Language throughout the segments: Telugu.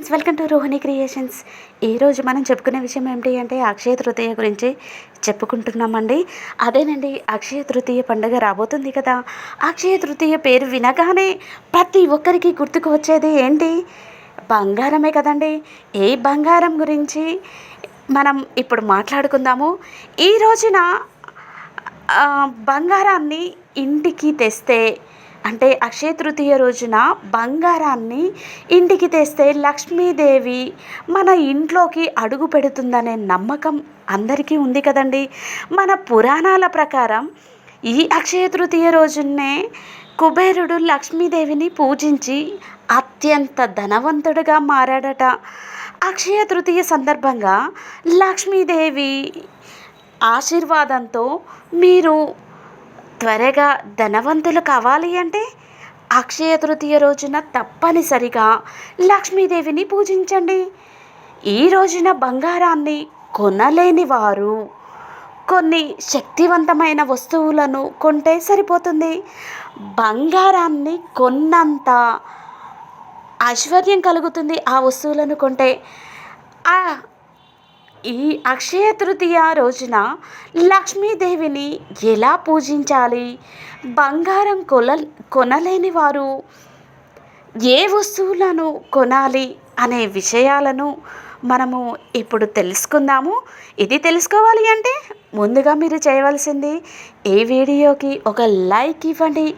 Friends welcome to Rohini creations. ఈరోజు మనం చెప్పుకునే విషయం ఏమిటి అంటే అక్షయ తృతీయ గురించి చెప్పుకుంటున్నామండి. అదేనండి అక్షయ తృతీయ పండుగ రాబోతుంది కదా. అక్షయ తృతీయ పేరు వినగానే ప్రతి ఒక్కరికి గుర్తుకు వచ్చేది ఏంటి? బంగారమే కదండి. ఏ బంగారం గురించి మనం ఇప్పుడు మాట్లాడుకుందాము. ఈ రోజున బంగారాన్ని ఇంటికి తెస్తే అంటే అక్షయ తృతీయ రోజున బంగారాన్ని ఇంటికి తెస్తే లక్ష్మీదేవి మన ఇంట్లోకి అడుగు పెడుతుందనే నమ్మకం అందరికీ ఉంది కదండి. మన పురాణాల ప్రకారం ఈ అక్షయ తృతీయ రోజునే కుబేరుడు లక్ష్మీదేవిని పూజించి అత్యంత ధనవంతుడుగా మారాడట. అక్షయ తృతీయ సందర్భంగా లక్ష్మీదేవి ఆశీర్వాదంతో మీరు త్వరగా ధనవంతులు కావాలి అంటే అక్షయ తృతీయ రోజున తప్పనిసరిగా లక్ష్మీదేవిని పూజించండి. ఈ రోజున బంగారాన్ని కొనలేని వారు కొన్ని శక్తివంతమైన వస్తువులను కొంటే సరిపోతుంది. బంగారాన్ని కొన్నంత ఐశ్వర్యం కలుగుతుంది ఆ వస్తువులను కొంటే. ఆ ఈ అక్షయ తృతీయ రోజున లక్ష్మీదేవిని ఎలా పూజించాలి? బంగారం కొల కొనలేని వారు ఏ వస్తువులను కొనాలి అనే విషయాలను మనము ఇప్పుడు తెలుసుకుందాము. ఇది తెలుసుకోవాలి అంటే ముందుగా మీరు చేయవలసింది ఈ వీడియోకి ఒక లైక్ ఇవ్వండి.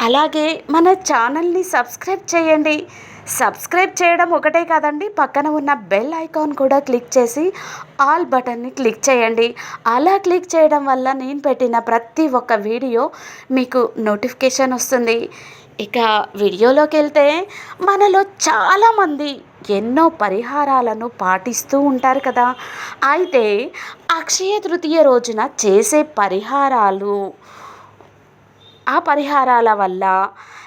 అలాగే మన ఛానల్ని సబ్స్క్రైబ్ చేయండి. సబ్స్క్రైబ్ చేయడం ఒకటే కాదండి పక్కన ఉన్న బెల్ ఐకాన్ కూడా క్లిక్ చేసి ఆల్ బటన్ని క్లిక్ చేయండి. అలా క్లిక్ చేయడం వల్ల నేను పెట్టిన ప్రతి ఒక్క వీడియో మీకు నోటిఫికేషన్ వస్తుంది. ఇక వీడియోలోకి వెళ్తే మనలో చాలామంది ఎన్నో పరిహారాలను పాటిస్తూ ఉంటారు కదా. అయితే అక్షయ తృతీయ రోజున చేసే పరిహారాలు ఆ పరిహారాల వల్ల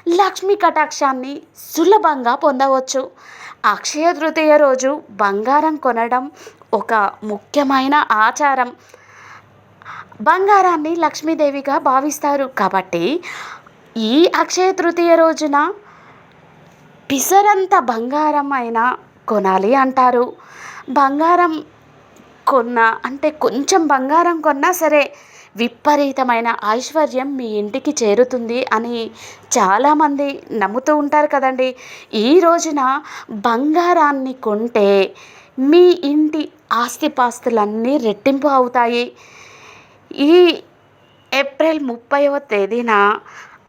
లక్ష్మీ కటాక్షాన్ని సులభంగా పొందవచ్చు. అక్షయ తృతీయ రోజు బంగారం కొనడం ఒక ముఖ్యమైన ఆచారం. బంగారాన్ని లక్ష్మీదేవిగా భావిస్తారు కాబట్టి ఈ అక్షయ తృతీయ రోజున పిసరంత బంగారం అయినా కొనాలి అంటారు. బంగారం కొన్న అంటే కొంచెం బంగారం కొన్నా సరే విపరీతమైన ఐశ్వర్యం మీ ఇంటికి చేరుతుంది అని చాలామంది నమ్ముతూ ఉంటారు కదండి. ఈ రోజున బంగారాన్ని కొంటే మీ ఇంటి ఆస్తిపాస్తులన్నీ రెట్టింపు అవుతాయి. ఈ ఏప్రిల్ ముప్పైవ తేదీన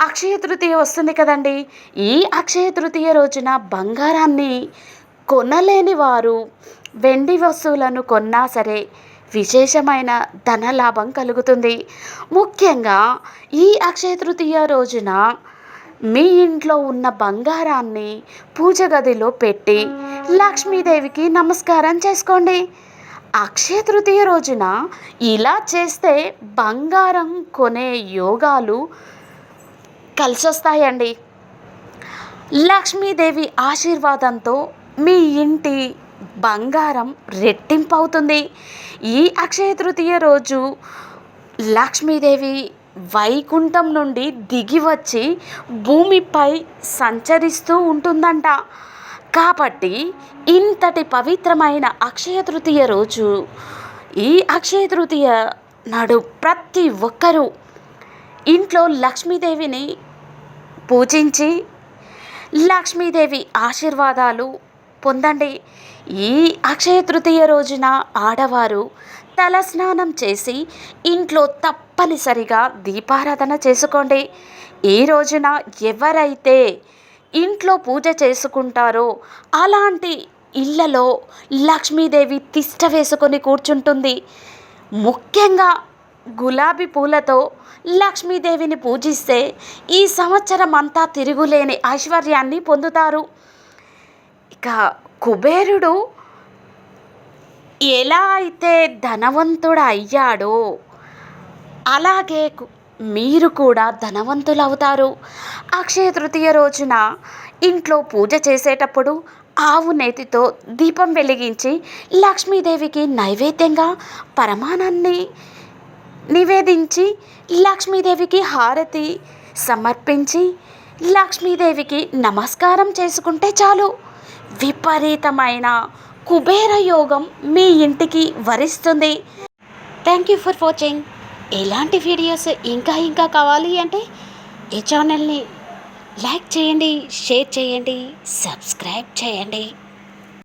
అక్షయ తృతీయ వస్తుంది కదండి. ఈ అక్షయ తృతీయ రోజున బంగారాన్ని కొనలేని వారు వెండి వస్తువులను కొన్నా సరే విశేషమైన ధనలాభం కలుగుతుంది. ముఖ్యంగా ఈ అక్షయ తృతీయ రోజున మీ ఇంట్లో ఉన్న బంగారాన్ని పూజ గదిలో పెట్టి లక్ష్మీదేవికి నమస్కారం చేసుకోండి. అక్షయ తృతీయ రోజున ఇలా చేస్తే బంగారం కొనే యోగాలు కలిసొస్తాయండి. లక్ష్మీదేవి ఆశీర్వాదంతో మీ ఇంటి బంగారం రెట్టింపు అవుతుంది ఈ అక్షయ తృతీయ రోజు లక్ష్మీదేవి వైకుంఠం నుండి దిగి వచ్చి భూమిపై సంచరిస్తూ ఉంటుందంట. కాబట్టి ఇంతటి పవిత్రమైన అక్షయ తృతీయ రోజు ఈ అక్షయ తృతీయ నాడు ప్రతి ఒక్కరూ ఇంట్లో లక్ష్మీదేవిని పూజించి లక్ష్మీదేవి ఆశీర్వాదాలు పొందండి. ఈ అక్షయ తృతీయ రోజున ఆడవారు తలస్నానం చేసి ఇంట్లో తప్పనిసరిగా దీపారాధన చేసుకోండి. ఈ రోజున ఎవరైతే ఇంట్లో పూజ చేసుకుంటారో అలాంటి ఇళ్ళలో లక్ష్మీదేవి తిష్ట వేసుకొని కూర్చుంటుంది. ముఖ్యంగా గులాబీ పూలతో లక్ష్మీదేవిని పూజిస్తే ఈ సంవత్సరం అంతా తిరుగులేని ఐశ్వర్యాన్ని పొందుతారు. ఇక కుబేరుడు ఎలా అయితే ధనవంతుడు అయ్యాడో అలాగే మీరు కూడా ధనవంతులు అవుతారు అక్షయ తృతీయ రోజున ఇంట్లో పూజ చేసేటప్పుడు ఆవు నేతితో దీపం వెలిగించి లక్ష్మీదేవికి నైవేద్యంగా పరమానాన్ని నివేదించి లక్ష్మీదేవికి హారతి సమర్పించి లక్ష్మీదేవికి నమస్కారం చేసుకుంటే చాలు. విపరీతమైన కుబేర యోగం మీ ఇంటికి వరిస్తుంది. థ్యాంక్ యూ ఫర్ వాచింగ్ ఇలాంటి వీడియోస్ ఇంకా ఇంకా కావాలి అంటే ఈ ఛానల్ని లైక్ చేయండి షేర్ చేయండి సబ్స్క్రైబ్ చేయండి.